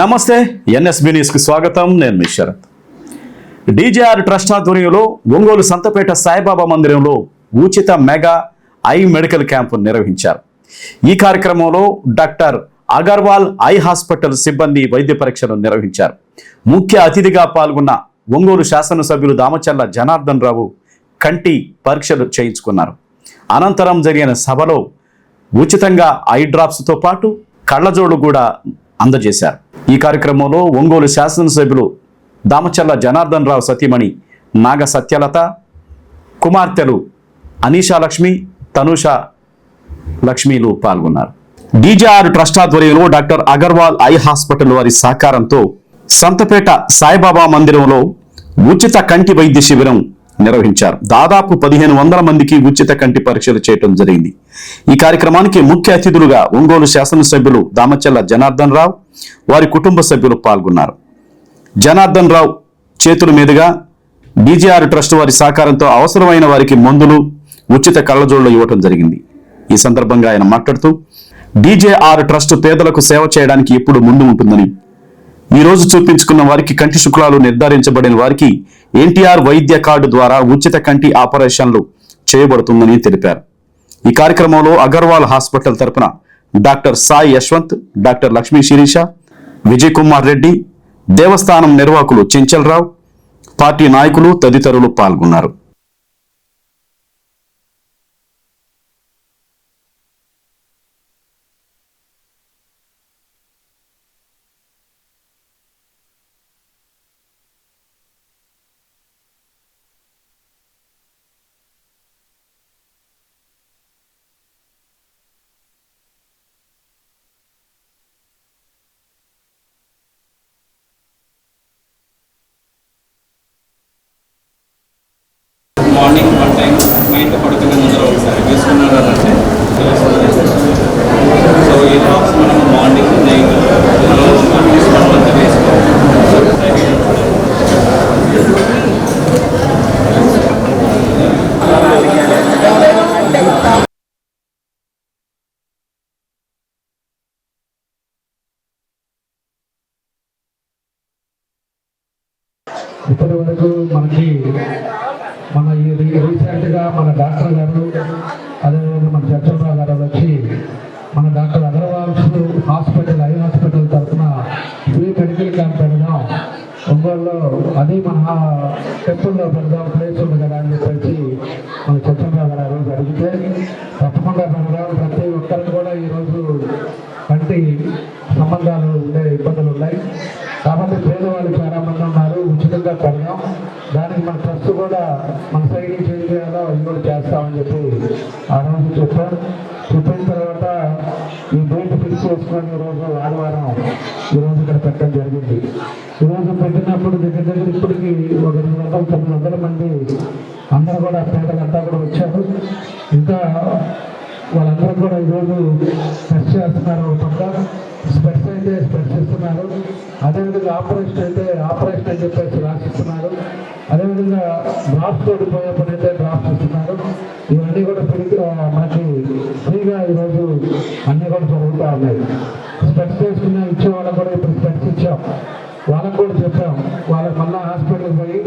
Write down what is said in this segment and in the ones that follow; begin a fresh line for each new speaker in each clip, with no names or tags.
నమస్తే ఎన్ఎస్బి న్యూస్కి స్వాగతం. నేను మీ శరత్. డీజేఆర్ ట్రస్ట్ ఆధ్వర్యంలో ఒంగోలు సంతపేట సాయిబాబా మందిరంలో ఉచిత మెగా ఐ మెడికల్ క్యాంపు నిర్వహించారు. ఈ కార్యక్రమంలో డాక్టర్ అగర్వాల్ ఐ హాస్పిటల్ సిబ్బంది వైద్య పరీక్షలు నిర్వహించారు. ముఖ్య అతిథిగా పాల్గొన్న ఒంగోలు శాసనసభ్యులు దామచల్ల జనార్దన్ రావు కంటి పరీక్షలు చేయించుకున్నారు. అనంతరం జరిగిన సభలో ఉచితంగా ఐ డ్రాప్స్తో పాటు కళ్ళజోడు కూడా అందజేశారు. ఈ కార్యక్రమంలో ఒంగోలు శాసనసభ్యులు దామచల్ల జనార్దన్ రావు సతీమణి నాగ సత్యలత కుమార్తెలు అనీషా లక్ష్మి తనుష లక్ష్మిలు పాల్గొన్నారు. డీజేఆర్ ట్రస్ట్ ఆధ్వర్యంలో డాక్టర్ అగర్వాల్ ఐ హాస్పిటల్ వారి సహకారంతో సంతపేట సాయిబాబా మందిరంలో ఉచిత కంటి వైద్య శిబిరం నిర్వహించారు. దాదాపు పదిహేను వందల మందికి ఉచిత కంటి పరీక్షలు చేయడం జరిగింది. ఈ కార్యక్రమానికి ముఖ్య అతిథులుగా ఒంగోలు శాసనసభ్యులు దామచల్ల జనార్దన్ రావు వారి కుటుంబ సభ్యులు పాల్గొన్నారు. జనార్దన్ రావు చేతుల మీదుగా బీజేఆర్ ట్రస్ట్ వారి సహకారంతో అవసరమైన వారికి మందులు ఉచిత కళ్ళజోళ్ళు ఇవ్వటం జరిగింది. ఈ సందర్భంగా ఆయన మాట్లాడుతూ డీజేఆర్ ట్రస్ట్ పేదలకు సేవ చేయడానికి ఎప్పుడు ముందు ఉంటుందని ఈ రోజు చూపించుకున్న వారికి కంటి శుక్లాలు నిర్ధారించబడిన వారికి ఎన్టీఆర్ వైద్య కార్డు ద్వారా ఉచిత కంటి ఆపరేషన్లు చేయబడుతుందని తెలిపారు. ఈ కార్యక్రమంలో అగర్వాల్ హాస్పిటల్ తరపున డాక్టర్ సాయి యశ్వంత్ డాక్టర్ లక్ష్మీ శిరీష విజయ్ కుమార్ రెడ్డి దేవస్థానం నిర్వాహకులు చెంచల్రావు పార్టీ నాయకులు తదితరులు పాల్గొన్నారు.
మార్నింగ్ వన్ టైం నైట్ పడుకునే ముందర ఒకసారి వేసుకున్నారంటే సో ఈ డ్రాప్స్ మనం మార్నింగ్ నైట్ తీసుకోవడం వేసుకోవాలి.
ఇప్పటి వరకు మనకి మన డాక్టర్ గారు అదేవిధంగా మన చంద్రబాబు గారు వచ్చి మన doctor Agarwals hospital eye hospital తరఫున ఫ్రీ మెడికల్ క్యాంప్ పెడదాం. ఒంగోలులో అది మన టెంపుల్లో పెడదాం ప్లేస్ ఉంది కదా అని చెప్పేసి మన చంద్రబాబు గారు ఆ రోజు అడిగితే తప్పకుండా పెడదాం. ప్రతి ఒక్కరికి కూడా ఈరోజు కంటి సంబంధాలు ఉండే ఇబ్బందులు ఉన్నాయి. కాబట్టి పేదవాళ్ళు చాలా మంది ఉన్నారు. ఉచితంగా పెడదాం దానికి మన ట్రస్ట్ కూడా మన సైడ్ నుంచి ఏం చేయాలో అది కూడా చేస్తామని చెప్పి ఆ రోజు చెప్పాం చెప్పిన తర్వాత ఈ డేట్ ఫిక్స్ చేసుకొని ఈరోజు ఆదివారం ఈరోజు ఇక్కడ పెట్టడం జరిగింది. ఈరోజు పెట్టినప్పుడు దగ్గర దగ్గర ఇప్పటికి ఒక రెండు వందల తొమ్మిది వందల మంది అందరూ కూడా పేదలంతా కూడా వచ్చారు. ఇంకా వాళ్ళందరూ కూడా ఈరోజు టెస్ట్ చేస్తున్నారు ఒక పక్క. ప్రశ్నిస్తున్నారు. ఇస్తున్నారు అదేవిధంగా ఆపరేషన్ అయితే ఆపరేషన్ అని చెప్పేసి రాసిస్తున్నారు. అదేవిధంగా డ్రాప్స్ తోటి పోయేప్పుడు అయితే డ్రాప్స్ ఇస్తున్నారు ఇవన్నీ కూడా ఫ్రీ మనకి ఫ్రీగా ఈరోజు అన్నీ కూడా జరుగుతూ ఉన్నాయి. స్పెక్స్ వేసుకున్న ఇచ్చే వాళ్ళకు కూడా ఇప్పుడు స్పెక్స్ ఇచ్చాం. వాళ్ళకు కూడా చెప్పాం. వాళ్ళకి మళ్ళీ హాస్పిటల్కి పోయి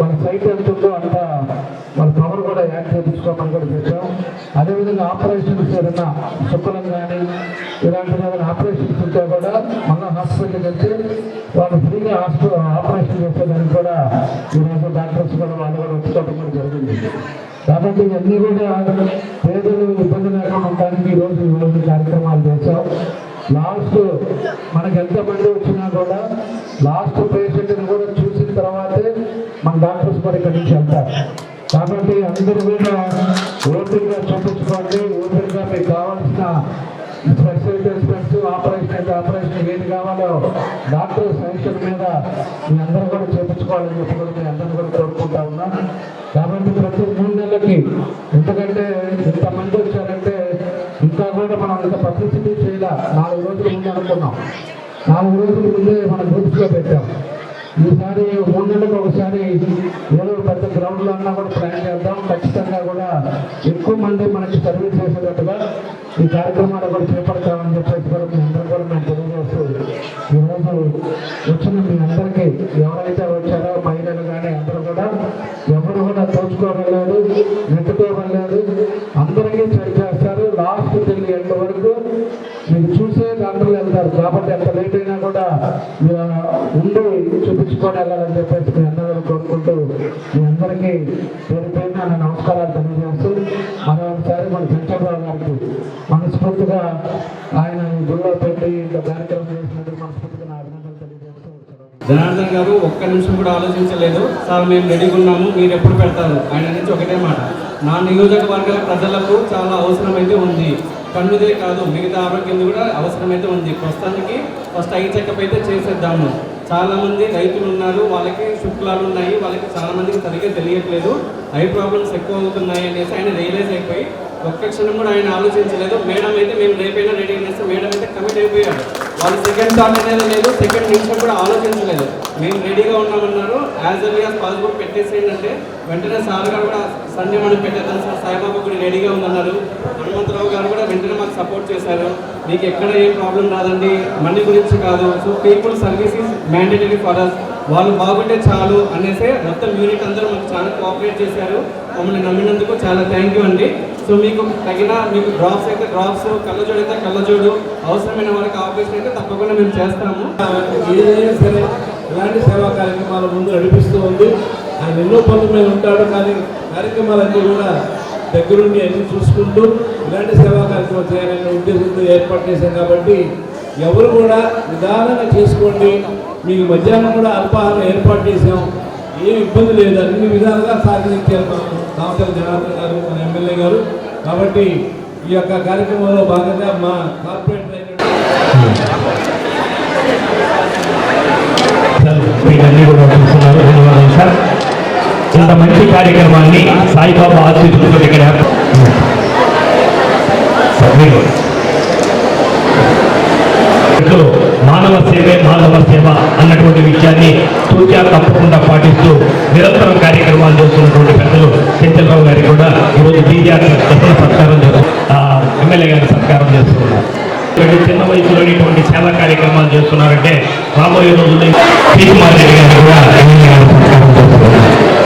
వాళ్ళ సైట్ ఎంత ఉందో అంత వాళ్ళ పవర్ కూడా యాక్ట్ చేయించుకోమని కూడా చెప్పాం. అదేవిధంగా ఆపరేషన్స్ ఏదైనా శుక్లం కానీ ఇలాంటి ఏదైనా ఆపరేషన్స్ ఉంటే కూడా మన హాస్పిటల్కి వెళ్తే వాళ్ళు ఫ్రీగా హాస్పిటల్ ఆపరేషన్ చేసేదానికి కూడా ఈరోజు డాక్టర్స్ కూడా వాళ్ళు కూడా ఒప్పుకోవడం కూడా జరిగింది. కాబట్టి ఇవన్నీ కూడా పేదలు ఇబ్బంది లేకుండా ఉండడానికి ఈరోజు ఈరోజు కార్యక్రమాలు చేశాం. లాస్ట్ మనకి ఎంతమంది వచ్చినా కూడా లాస్ట్ పేషెంట్ని కూడా చూసిన తర్వాతే మన డాక్టర్స్ కూడా ఇక్కడి నుంచి వెళ్తారు. కాబట్టి అందరూ కూడా ఓపికగా చూపించుకోండి. ఓపికగా మీకు కావాల్సిన స్పెట్స్ అయితే ఆపరేషన్ అయితే ఆపరేషన్ ఏది కావాలో డాక్టర్ సజెషన్ మీద మీ అందరూ కూడా చేపించుకోవాలని చెప్పి కూడా మీ అందరూ కూడా కోరుకుంటా ఉన్నా. కాబట్టి ప్రతి మూడు నెలలకి ఎందుకంటే ఇంతమంది వచ్చారంటే ఇంకా కూడా మనం అంత పబ్లిసిటీ చేయాల. నాలుగు రోజుల ముందు అనుకున్నాం. నాలుగు రోజుల ముందే మన గ్రూప్స్లో పెట్టాం. ఈసారి మూడు నెలలకు ఒకసారి ఏదో పెద్ద గ్రౌండ్లో అన్నా కూడా ప్లాన్ చేద్దాం. ఖచ్చితంగా కూడా ఎక్కువ మంది మనకి సర్వీస్ చేసేటట్టుగా ఈ కార్యక్రమాలు కూడా చేపడతామని చెప్పేసి కూడా మీ అందరూ కూడా మేము తెలియజేస్తూ ఈరోజు వచ్చిన మీ అందరికీ ఎవరైతే వచ్చారో మహిళలు కానీ అందరూ కూడా ఎవరు కూడా దోచుకోవలేదు నెట్టుకోవలేదు అందరికీ చెక్ చేస్తారు. లాస్ట్ తిరిగి వరకు మీరు చూసే డాక్టర్లు వెళ్తారు. కాబట్టి ఎంత లేట్ అయినా కూడా చూపించుకొని వెళ్ళాలని చెప్పేసి మీ అందరూ కోరుకుంటూ మీ అందరికీ పేరు పేరున నమస్కారాలు తెలియజేస్తూ మరొకసారి మన చంద్రబాబు గారికి మనస్ఫూర్తిగా ఆయన ఈ గుళ్ళో పెట్టి ఇంత కార్యక్రమం చేసినందుకు మనస్ఫూర్తిగా నా అభినందనలు తెలియజేస్తూ
జనార్దన్ గారు ఒక్క నిమిషం కూడా ఆలోచించలేదు. సార్ మేము రెడీగా ఉన్నాము మీరు ఎప్పుడు పెడతారు? ఆయన నుంచి ఒకటే మాట. నా నియోజకవర్గాల ప్రజలకు చాలా అవసరమైతే ఉంది. కన్నుదే కాదు మిగతా ఆరోగ్యం కూడా అవసరమైతే ఉంది. ప్రస్తుతానికి ఫస్ట్ ఐ చెకప్ అయితే చేసేద్దాము. చాలా మంది రైతులు ఉన్నారు. వాళ్ళకి శుక్లాలు ఉన్నాయి. వాళ్ళకి చాలా మందికి సరిగ్గా తెలియట్లేదు. ఐ ప్రాబ్లమ్స్ ఎక్కువ అవుతున్నాయి అనేసి ఆయన రియలైజ్ అయిపోయి ఒక్క క్షణం కూడా ఆయన ఆలోచించలేదు. మేడం అయితే మేము రేపైనా రెడీ చేస్తే మేడం అయితే కమిట్ అయిపోయాడు. వాళ్ళు సెకండ్ థాట్ అనేది లేదు సెకండ్ నిమిషం కూడా ఆలోచించలేదు. మేము రెడీగా ఉన్నామన్నారు. యాజ్ ఎర్లీ యాజ్ పాసిబుల్ పెట్టేసేయండి అంటే వెంటనే సార్ గారు కూడా సండే మనం పెట్టేద్దాం సార్ సాయిబాబా కూడా రెడీగా ఉందన్నారు. హనుమంతరావు గారు కూడా వెంటనే మాకు సపోర్ట్ చేశారు. మీకు ఎక్కడ ఏం ప్రాబ్లం రాదండి. మనీ గురించి కాదు. So people service is mandatory for us వాళ్ళు బాగుంటే చాలు అనేసి మొత్తం యూనిట్ అందరూ మాకు చాలా కోఆపరేట్ చేశారు. మమ్మల్ని నమ్మినందుకు చాలా థ్యాంక్ యూ అండి. సో మీకు తగిన మీకు డ్రాప్స్ అయితే డ్రాప్స్ కళ్ళజోడు అయితే కళ్ళజోడు అవసరమైన వాళ్ళకి ఆపరేషన్ అయితే తప్పకుండా మేము చేస్తాము.
ఏదైనా సరే ఇలాంటి సేవా కార్యక్రమాల ముందు నడిపిస్తూ ఉంది. ఆయన ఎన్నో పనుల మీద ఉంటాడు కానీ కార్యక్రమాలన్నీ కూడా దగ్గరుండి అన్ని చూసుకుంటూ ఇలాంటి సేవా కార్యక్రమం చేయాలనే ఉద్దేశంతో ఏర్పాటు చేశాం కాబట్టి ఎవరు కూడా నిదానంగా చేసుకోండి. మీకు మధ్యాహ్నం కూడా అల్పాహారం ఏర్పాటు చేసాం ఏం ఇబ్బంది లేదు. అన్ని విధాలుగా సహకరించారు సాంసల జనార్దన్ గారు మన ఎమ్మెల్యే గారు. కాబట్టి ఈ యొక్క కార్యక్రమంలో భాగంగా మా కార్పొరేటర్ అయినటువంటి
సార్ మీరన్నీ కూడా చూస్తున్నారు. ధన్యవాదాలు సార్. ఇంత మంచి కార్యక్రమాన్ని సాయిబాబా ఆశీస్సులతో ఇక్కడ ఏర్ప- మానవ సేవే మానవ సేవ అన్నటువంటి విషయాన్ని సూచన తప్పకుండా పాటిస్తూ నిరంతరం కార్యక్రమాలు చేస్తున్నటువంటి పెద్దలు చెంచలరావు గారికి కూడా ఈరోజు డీజీఆర్ దశల సత్కారం చేస్తూ ఎమ్మెల్యే గారి సత్కారం చేస్తున్నారు. చిన్న వయసులో ఇటువంటి సేవా కార్యక్రమాలు చేస్తున్నారంటే రాబోయే రోజుల్లో పీ రెడ్డి గారు కూడా